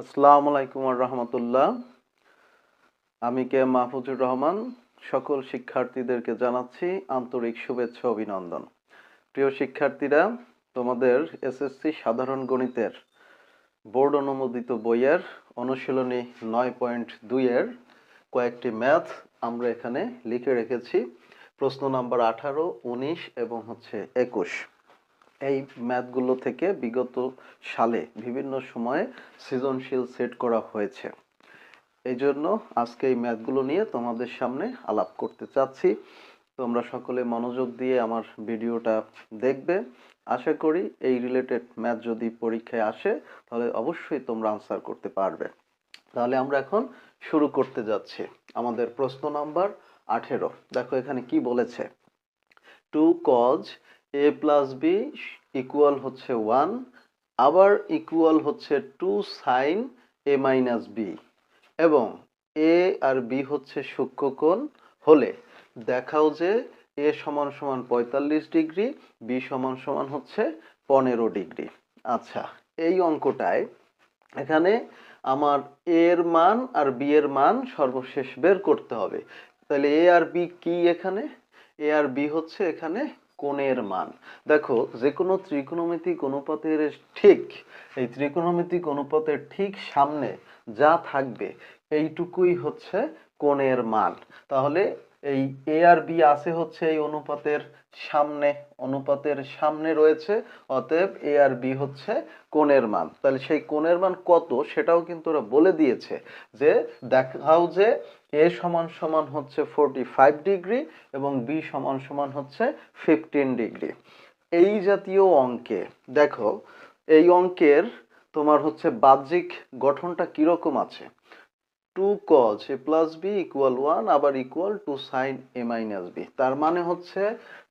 আসসালামু আলাইকুম আর রহমতুল্লাহ। আমি কে মাহফুজুর রহমান, সকল শিক্ষার্থীদেরকে জানাচ্ছি আন্তরিক শুভেচ্ছা, অভিনন্দন। প্রিয় শিক্ষার্থীরা, তোমাদের এসএসসি সাধারণ গণিতের বোর্ড অনুমোদিত বইয়ের অনুশীলনী নয় পয়েন্ট দুইয়ের কয়েকটি ম্যাথ আমরা এখানে লিখে রেখেছি। প্রশ্ন নাম্বার আঠারো, উনিশ এবং হচ্ছে একুশ। এই ম্যাথগুলো থেকে বিগত সালে বিভিন্ন সময়ে সৃজনশীল সেট করা হয়েছে। এই জন্য আজকে এই ম্যাথগুলো নিয়ে তোমাদের সামনে আলাপ করতে চাচ্ছি। তোমরা সকলে মনোযোগ দিয়ে আমার ভিডিওটা দেখবে। আশা করি এই রিলেটেড ম্যাথ যদি পরীক্ষায় আসে, তাহলে অবশ্যই তোমরা আনসার করতে পারবে। তাহলে আমরা এখন শুরু করতে যাচ্ছি। আমাদের প্রশ্ন নাম্বার আঠেরো। দেখো এখানে কি বলেছে? Two cos A plus B equal হচ্ছে ওয়ান আবার ইকুয়াল হচ্ছে two sine A minus B এবং এ আর বি হচ্ছে সূক্ষ্মকোণ হলে দেখাও যে এ সমান সমান পঁয়তাল্লিশ ডিগ্রি বি সমান সমান হচ্ছে পনেরো ডিগ্রি। আচ্ছা এই অঙ্কটায় এখানে আমার এর মান আর বি এর মান সর্বশেষ বের করতে হবে। তাহলে এ আর বি কি এখানে? এ আর বি হচ্ছে এখানে কোণের মান। দেখো যে কোনো ত্রিকোণমিতিক অনুপাতের ঠিক, এই ত্রিকোণমিতিক অনুপাতের ঠিক সামনে যা থাকবে, এইটুকুই হচ্ছে কোণের মান। তাহলে এই এ আর বি আছে হচ্ছে এই অনুপাতের সামনে অনুপাতের সামনে রয়েছে, অতএব এ আর বি হচ্ছে কোণের মান। তাহলে সেই কোণের মান কত সেটাও কিন্তু ওরা বলে দিয়েছে যে দেখাও যে এ সমান সমান হচ্ছে ফোরটি ফাইভ ডিগ্রি এবং বি সমান সমান হচ্ছে ফিফটিন ডিগ্রি এই জাতীয় অঙ্কে, দেখো, এই অঙ্কের তোমার হচ্ছে বাহ্যিক গঠনটা কীরকম আছে? Two cos A plus B equal one আবার equal two sine A minus B তার মানে হচ্ছে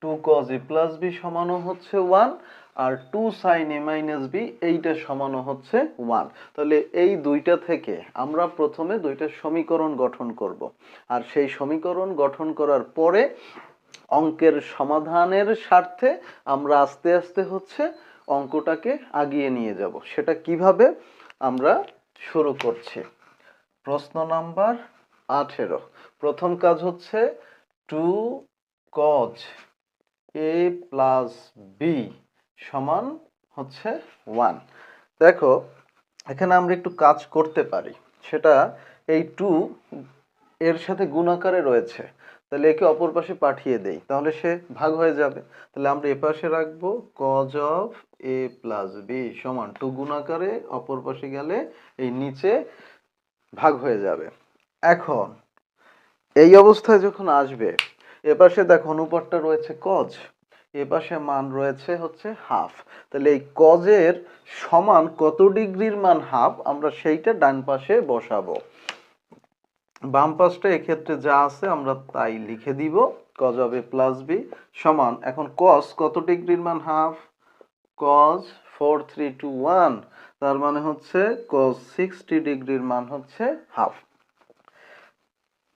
two cos A plus B সমানও হচ্ছে one R two sine A minus B এইটা সমানও হচ্ছে ওয়ান তাহলে এই দুইটা থেকে আমরা প্রথমে দুইটা সমীকরণ গঠন করব। আর সেই সমীকরণ গঠন করার পরে অঙ্কের সমাধানের স্বার্থে আমরা আস্তে আস্তে হচ্ছে অঙ্কটাকে আগিয়ে নিয়ে যাব। সেটা কীভাবে আমরা শুরু করছি? প্রশ্ন নাম্বার আঠেরো। প্রথম কাজ হচ্ছে two cos A plus B সমান হচ্ছে ওয়ান দেখো, এখানে আমরা একটু কাজ করতে পারি। সেটা এই টু এর সাথে গুণাকারে রয়েছে। তাহলে একে অপর পাশে পাঠিয়ে দেই, তাহলে সে ভাগ হয়ে যাবে। তাহলে আমরা এ পাশে রাখব cos of A plus B সমান টু গুণাকারে অপর পাশে গেলে এই নিচে ভাগ হয়ে যাবে। এখন, এই অবস্থায় যখন আসবে এপাশে দেখো অনুপাতটা রয়েছে কজ এপাশে মান রয়েছে হচ্ছে হাফ। তাহলে এই কজের সমান কত ডিগ্রির মান হাফ? আমরা সেইটা ডান পাশে বসাবো। বাম পাশটা এক্ষেত্রে যা আছে আমরা তাই লিখে দিব। কজ এ প্লাস বি সমান। এখন কস কত ডিগ্রির মান half? Cos four three two one তার মানে হচ্ছে কজ সিক্সটি ডিগ্রির মান হচ্ছে হাফ।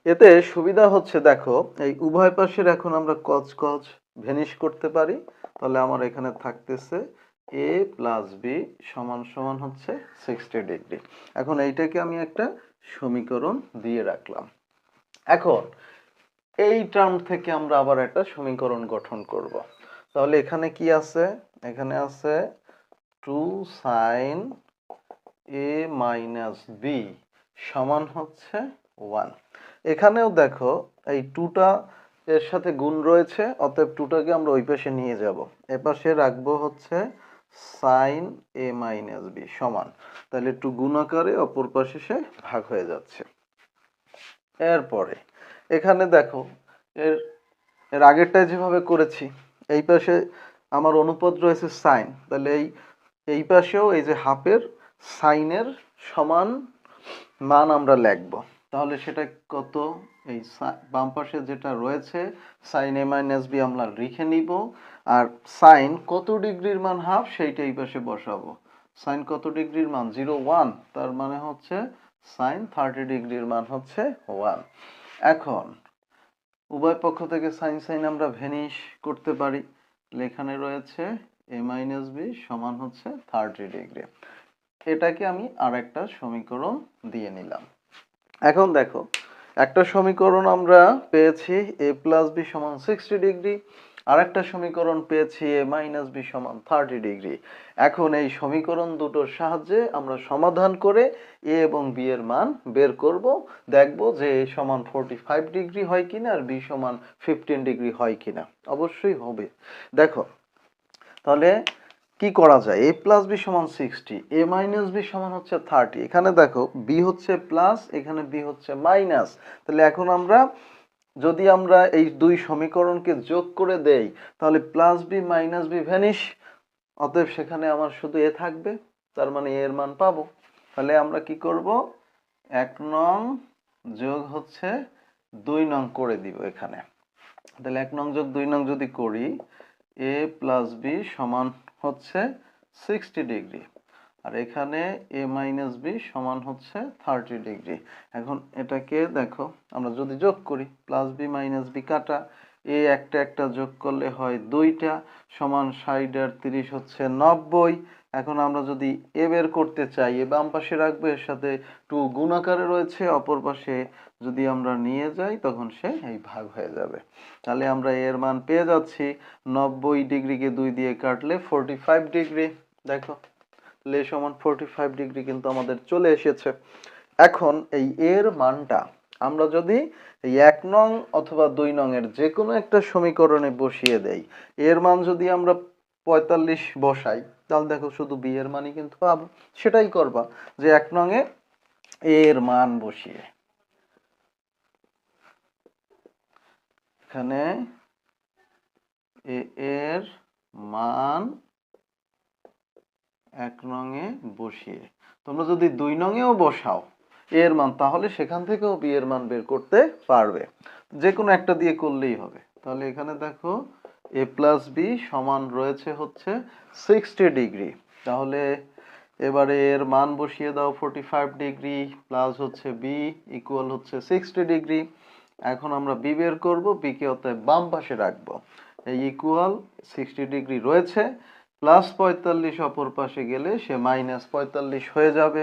এতে সুবিধা হচ্ছে, দেখো, এই উভয় পাশের এখন আমরা কজ কজ ভেনিশ করতে পারি, তাহলে আমার এখানে থাকতেছে এ প্লাস বি সমান সমান হচ্ছে সিক্সটি ডিগ্রি এখন এইটাকে আমি একটা সমীকরণ দিয়ে রাখলাম। এখন এই টার্ম থেকে আমরা আবার একটা সমীকরণ গঠন করব। তাহলে এখানে কি আছে? এখানে আছে two sine A minus B সমান হচ্ছে ওয়ান এখানেও দেখো, এই টুটা এর সাথে গুণ রয়েছে, অতএব টুটাকে আমরা ওই পাশে নিয়ে যাব। এ পাশে রাখব হচ্ছে সাইন এ মাইনাস বি সমান। তাহলে টু গুণ আকারে অপর পাশে সে ভাগ হয়ে যাচ্ছে। এরপরে, এখানে দেখো, এর এর আগেরটায় যেভাবে করেছি, এই পাশে আমার অনুপাত রয়েছে সাইন তাহলে এই এই পাশেও এই যে হাফের সাইনের সমান মান আমরা লিখব। তাহলে সেটা কত? এই বাম পাশে যেটা রয়েছে সাইন এ মাইনাস বি আমরা লিখে নিব। আর সাইন কত ডিগ্রির মান হাফ সেইটা এই পাশে বসাবো। সাইন কত ডিগ্রির মান জিরো ওয়ান তার মানে হচ্ছে সাইন থার্টি ডিগ্রির মান হচ্ছে ওয়ান এখন, উভয় পক্ষ থেকে সাইন সাইন আমরা ভেনিশ করতে পারি। লেখানে রয়েছে এ মাইনাস বি সমান হচ্ছে থার্টি ডিগ্রি। এটাকে আমি আর একটা সমীকরণ দিয়ে নিলাম। এখন দেখো একটা সমীকরণ আমরা পেয়েছি, এ প্লাস বি সমান সিক্সটি ডিগ্রি আর একটা সমীকরণ পেয়েছি, এ মাইনাস বি সমান থার্টি ডিগ্রি এখন এই সমীকরণ দুটোর সাহায্যে আমরা সমাধান করে এ এবং বি এর মান বের করব। দেখব যে এ সমান ফোরটি ফাইভ ডিগ্রি হয় কিনা আর বি সমান ফিফটিন ডিগ্রি হয় কিনা। অবশ্যই হবে। দেখো, তাহলে কি করা যায়? এ প্লাস বি সমান সিক্সটি এ মাইনাস বি সমান হচ্ছে থার্টি এখানে দেখো বি হচ্ছে প্লাস এখানে বি হচ্ছে মাইনাস তাহলে এখন আমরা, যদি আমরা এই দুই সমীকরণকে যোগ করে দেই, তাহলে plus B minus B vanish অতএব সেখানে আমার শুধু এ থাকবে, তার মানে এর মান পাবো। তাহলে আমরা কি করব? এক নং যোগ হচ্ছে দুই নং করে দিব এখানে। তাহলে এক নং যোগ দুই নং যদি করি এ প্লাস বি সমান হচ্ছে সিক্সটি ডিগ্রি আর এখানে এ মাইনাস বি সমান হচ্ছে থার্টি ডিগ্রি এখন এটাকে দেখো, আমরা যদি যোগ করি প্লাস বি মাইনাস বি কাটা এ একটা একটা যোগ করলে হয় দুইটা, সমান ষাট আর তিরিশ হচ্ছে নব্বই। এখন আমরা যদি এ বের করতে চাই এ বাম পাশে রাখব, এর সাথে টু গুণ আকারে রয়েছে, অপর পাশে যদি আমরা নিয়ে যাই, তখন সে এই ভাগ হয়ে যাবে। তাহলে আমরা এর মান পেয়ে যাচ্ছি নব্বই ডিগ্রিকে দুই দিয়ে কাটলে ফোরটি ফাইভ ডিগ্রি। দেখো লে সমান ফোরটি ফাইভ ডিগ্রি কিন্তু আমাদের চলে এসেছে। এখন এই এর মানটা আমরা যদি এই এক নং অথবা দুই নং এর যে কোনো একটা সমীকরণে বসিয়ে দেই, এর মান যদি আমরা পঁয়তাল্লিশ বসাই, তাহলে দেখো শুধু বি এর মানই কিন্তু পাবো। সেটাই করবা যে এক নং এ এর মান বসিয়ে। এখানে এ এর মান এক নংয়ে বসিয়ে। তোমরা যদি দুই নংয়েও বসাও এর মান, তাহলে সেখান থেকেও বি এর মান বের করতে পারবে। যে কোনো একটা দিয়ে করলেই হবে। তাহলে এখানে দেখো, এ প্লাস বি সমান রয়েছে হচ্ছে সিক্সটি ডিগ্রি। তাহলে এবারে এর মান বসিয়ে দাও ফোরটি ফাইভ ডিগ্রি প্লাস হচ্ছে বি ইকুয়াল হচ্ছে সিক্সটি ডিগ্রি। এখন আমরা বি বের করব বিকে অতএব বাম পাশে রাখব। এই ইকুয়াল সিক্সটি ডিগ্রি রয়েছে প্লাস পঁয়তাল্লিশ অপর পাশে গেলে সে মাইনাস পঁয়তাল্লিশ হয়ে যাবে।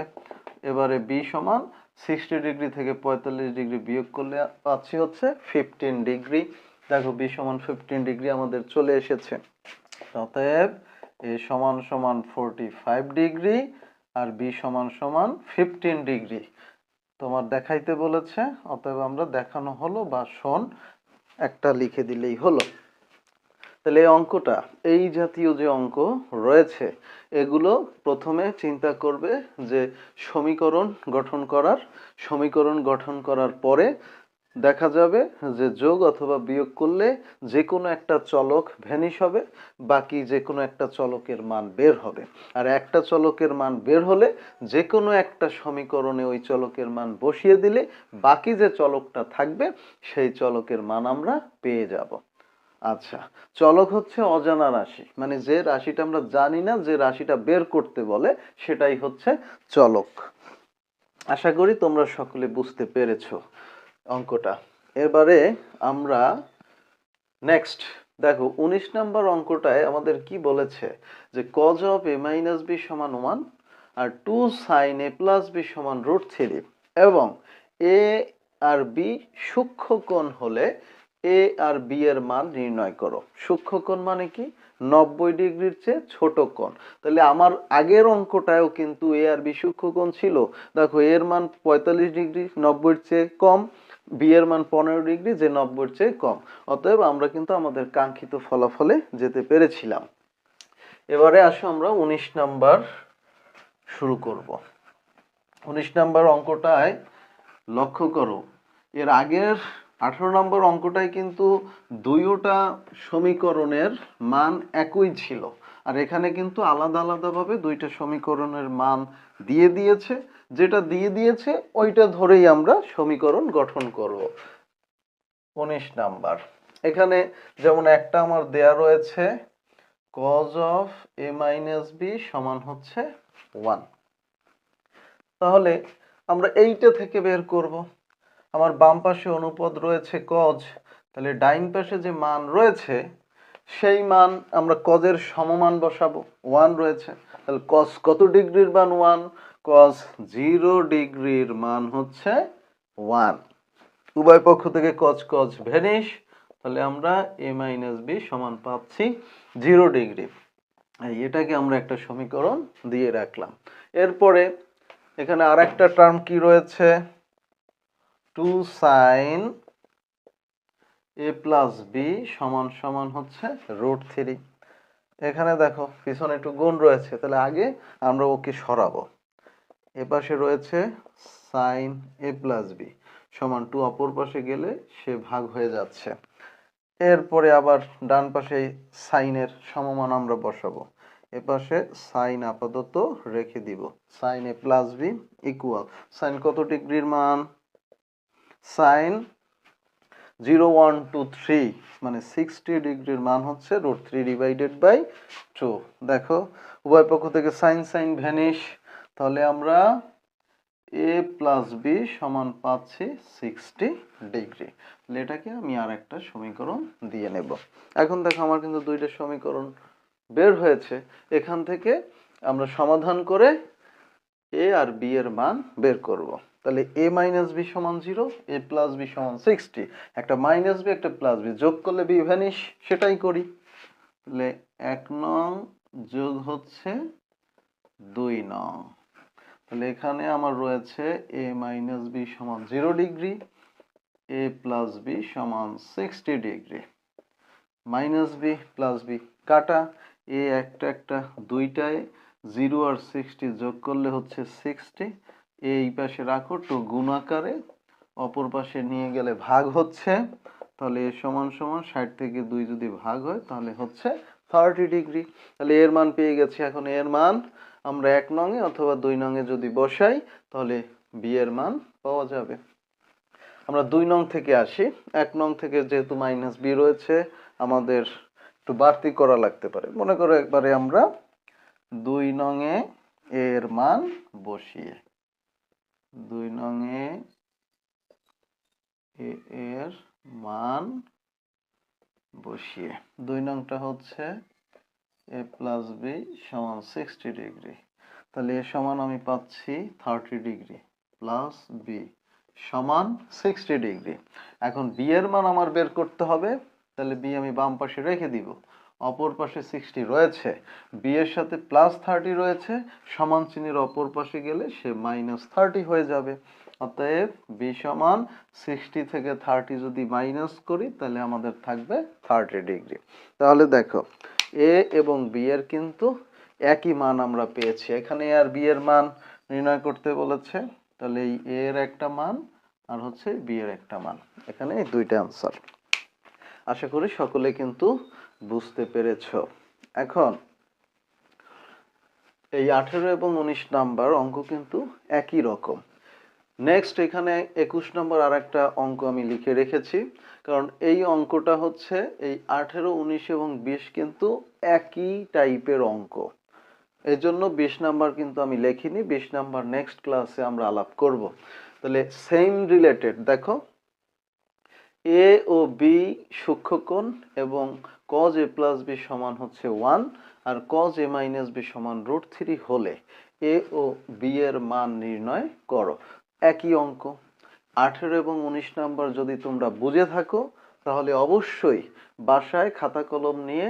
এবারে বি সমান সিক্সটি ডিগ্রি থেকে পঁয়তাল্লিশ ডিগ্রি বিয়োগ করলে পাচ্ছি হচ্ছে ফিফটিন ডিগ্রি দেখো বি সমান ফিফটিন ডিগ্রি আমাদের চলে এসেছে। অতএব এ সমান সমান ফোরটি ফাইভ ডিগ্রি আর বি সমান সমান ফিফটিন ডিগ্রি তোমার দেখাইতে বলেছে, অতএব আমরা দেখানো হলো বা শোন, একটা লিখে দিলেই হলো। তাহলে এই অঙ্কটা, এই জাতীয় যে অঙ্ক রয়েছে, এগুলো প্রথমে চিন্তা করবে যে সমীকরণ গঠন করার, সমীকরণ গঠন করার পরে দেখা যাবে যে যোগ অথবা বিয়োগ করলে যে কোনো একটা চলক ভ্যানিশ হবে, বাকি যে কোনো একটা চলকের মান বের হবে। আর একটা চলকের মান বের হলে যে কোনো একটা সমীকরণে ওই চলকের মান বসিয়ে দিলে বাকি যে চলকটা থাকবে, সেই চলকের মান আমরা পেয়ে যাব। আচ্ছা চলক হচ্ছে অজানা রাশি মানে যে রাশিটা আমরা জানি না, যে রাশিটা বের করতে বলে, সেটাই হচ্ছে চলক। আশা করি তোমরা সকলে বুঝতে পেরেছ। অঙ্কটা। এবারে আমরা নেক্সট দেখো, উনিশ নাম্বার অঙ্কটায় আমাদের কি বলেছে? যে cos of A minus B সমান one R two sine A plus B সমান রুট থ্রি এবং এ আর বি সূক্ষ্ম কোণ হলে এ আর বি এর মান নির্ণয় করো। সূক্ষ্ম কোণ মানে কি? নব্বই ডিগ্রির চেয়ে ছোট কোণ। তাহলে আমার আগের অঙ্কটায়ও কিন্তু এ আর বি সূক্ষ্ম কোণ ছিল। দেখো এর মান পঁয়তাল্লিশ ডিগ্রি, নব্বইয়ের চেয়ে কম। বি এর মান পনেরো ডিগ্রি, যে নব্বইয়ের চেয়ে কম। অতএব আমরা কিন্তু আমাদের কাঙ্ক্ষিত ফলাফলে যেতে পেরেছিলাম। এবারে আসো আমরা উনিশ নাম্বার শুরু করব। উনিশ নাম্বার অঙ্কটায় লক্ষ্য করো, এর আগের আঠারো নম্বর অঙ্কটায় কিন্তু দুইওটা সমীকরণের মান একই ছিল। আর এখানে কিন্তু আলাদা আলাদাভাবে দুইটা সমীকরণের মান দিয়ে দিয়েছে। যেটা দিয়ে দিয়েছে, ওইটা ধরেই আমরা সমীকরণ গঠন করব। উনিশ নাম্বার। এখানে যেমন একটা আমার দেয়া রয়েছে cos of A minus B সমান হচ্ছে ওয়ান তাহলে আমরা এইটা থেকে বের করব। আমার বাম পাশে অনুপদ রয়েছে কজ তাহলে ডাইন পাশে যে মান রয়েছে সেই মান আমরা কজের সমমান বসাবো? ওয়ান রয়েছে। তাহলে কস কত ডিগ্রির মান ওয়ান? কস জিরো ডিগ্রির মান হচ্ছে ওয়ান। উভয় পক্ষ থেকে কচ কচ ভ্যানিশ তাহলে আমরা এ মাইনাস বি সমান পাচ্ছি জিরো ডিগ্রি। এটাকে আমরা একটা সমীকরণ দিয়ে রাখলাম। এরপরে এখানে আর একটা টার্ম কি রয়েছে? Two sine A plus B সমান সমান হচ্ছে রুট থ্রি। এখানে দেখো, পিছনে একটু গুণ রয়েছে, তাহলে আগে আমরা ওকে সরাবো। এপাশে রয়েছে সাইন এ প্লাস বি সমান টু অপর পাশে গেলে সে ভাগ হয়ে যাচ্ছে। এরপরে আবার ডান পাশে সাইনের সমমান আমরা বসাবো। এপাশে সাইন আপাতত রেখে দিব। Sine A plus B equal sine কত ডিগ্রির মান? Sine zero one two three মানে সিক্সটি ডিগ্রির মান হচ্ছে root three divided by two. দেখো, উভয় পক্ষ থেকে সাইন সাইন ভ্যানিশ। তাহলে আমরা এ প্লাস বি সমান পাচ্ছি সিক্সটি ডিগ্রি। তাহলে এটাকে আমি আর একটা সমীকরণ দিয়ে নেব। এখন দেখো, আমার কিন্তু দুইটা সমীকরণ বের হয়েছে। এখান থেকে আমরা সমাধান করে এ আর বি এর মান বের করব। তাহলে এ মাইনাস বি সমান জিরো এ প্লাস বি সমান সিক্সটি একটা মাইনাস বি একটা প্লাস বি যোগ করলে বি ভ্যানিশ সেটাই করি। তাহলে এক নং যোগ হচ্ছে দুই নং। তাহলে এখানে আমার রয়েছে এ মাইনাস বি সমান zero degree A plus B সমান sixty degree minus B plus B কাটা। এ একটা একটা দুইটায় জিরো আর সিক্সটি যোগ করলে হচ্ছে সিক্সটি এই পাশে রাখো টু গুণ আকারে, অপর পাশে নিয়ে গেলে ভাগ হচ্ছে, তাহলে এ সমান সমান ষাট থেকে দুই যদি ভাগ হয়, তাহলে হচ্ছে থার্টি ডিগ্রি তাহলে এর মান পেয়ে গেছি এখন, এর মান আমরা এক নঙে অথবা দুই নঙে যদি বসাই, তাহলে বি এর মান পাওয়া যাবে। আমরা দুই নং থেকে আসি, এক নং থেকে যেহেতু মাইনাস বি রয়েছে, আমাদের একটু বাড়তি করা লাগতে পারে। মনে করো একবারে আমরা দুই নঙে এর মান বসিয়ে দুই নঙে এ এর মান বসিয়ে। দুই নংটা হচ্ছে এ প্লাস বি সমান সিক্সটি ডিগ্রি। তাহলে এ সমান আমি পাচ্ছি থার্টি ডিগ্রি প্লাস বি সমান সিক্সটি ডিগ্রি। এখন বি এর মান আমার বের করতে হবে, তাহলে বি আমি বাম পাশে রেখে দিব। অপর পাশে সিক্সটি রয়েছে। বি এর সাথে প্লাস থার্টি রয়েছে, সমান চিহ্নের অপর পাশে গেলে সে মাইনাস থার্টি হয়ে যাবে। অতএব বি সমান সিক্সটি থেকে থার্টি যদি মাইনাস করি, তাহলে আমাদের থাকবে থার্টি ডিগ্রি তাহলে দেখো এ এবং বি এর কিন্তু একই মান আমরা পেয়েছি। এখানে আর বি এর মান নির্ণয় করতে বলেছে। তাহলে এই এ এর একটা মান আর হচ্ছে বি এর একটা মান। এখানে দুইটা আনসার আশা করি সকলে কিন্তু বুঝতে পেরেছ। এখন, এই আঠেরো এবং উনিশ নাম্বার অঙ্ক কিন্তু একই রকম। নেক্সট এখানে একুশ নম্বর আর একটা অঙ্ক আমি লিখে রেখেছি, কারণ এই অঙ্কটা হচ্ছে এই আঠেরো, উনিশ এবং বিশ কিন্তু একই টাইপের অঙ্ক। এই জন্য বিশ নাম্বার কিন্তু আমি লিখিনি, বিশ নাম্বার নেক্সট ক্লাসে আমরা আলাপ করব। তাহলে সেম রিলেটেড দেখো এ ও বি সূক্ষ্মকোণ এবং কজ এ প্লাস বি সমান হচ্ছে ওয়ান আর কজ এ মাইনাস বি সমান রুট থ্রি হলে এ ও বি এর মান নির্ণয় করো। একই অঙ্ক। আঠেরো এবং উনিশ নাম্বার যদি তোমরা বুঝে থাকো, তাহলে অবশ্যই বাসায় খাতা কলম নিয়ে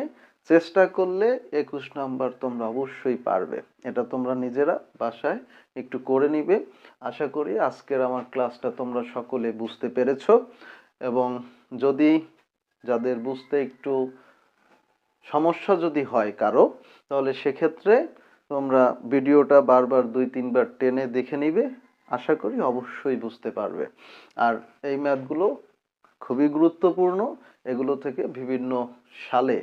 চেষ্টা করলে একুশ নাম্বার তোমরা অবশ্যই পারবে। এটা তোমরা নিজেরা বাসায় একটু করে নিবে। আশা করি আজকের আমার ক্লাসটা তোমরা সকলে বুঝতে পেরেছ। এবং যদি যাদের বুঝতে একটু সমস্যা যদি হয় কারও, তাহলে সেক্ষেত্রে তোমরা ভিডিওটা বারবার দুই, তিনবার টেনে দেখে নিবে। আশা করি অবশ্যই বুঝতে পারবে। আর এই ম্যাথগুলো খুবই গুরুত্বপূর্ণ। এগুলো থেকে বিভিন্ন সালে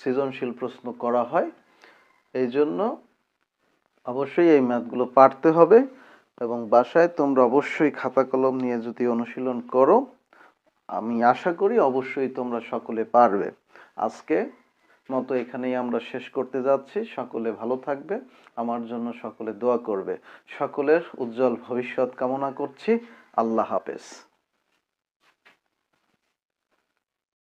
সৃজনশীল প্রশ্ন করা হয়। এই জন্য অবশ্যই এই ম্যাথগুলো পারতে হবে এবং বাসায় তোমরা অবশ্যই খাতা কলম নিয়ে যদি অনুশীলন করো আমি আশা করি অবশ্যই তোমরা সকলে পারবে। আজকে মতো এখানেই আমরা শেষ করতে যাচ্ছি। সকলে ভালো থাকবে, আমার জন্য সকলে দোয়া করবে। সকলের উজ্জ্বল ভবিষ্যৎ কামনা করছি। আল্লাহ হাফেজ।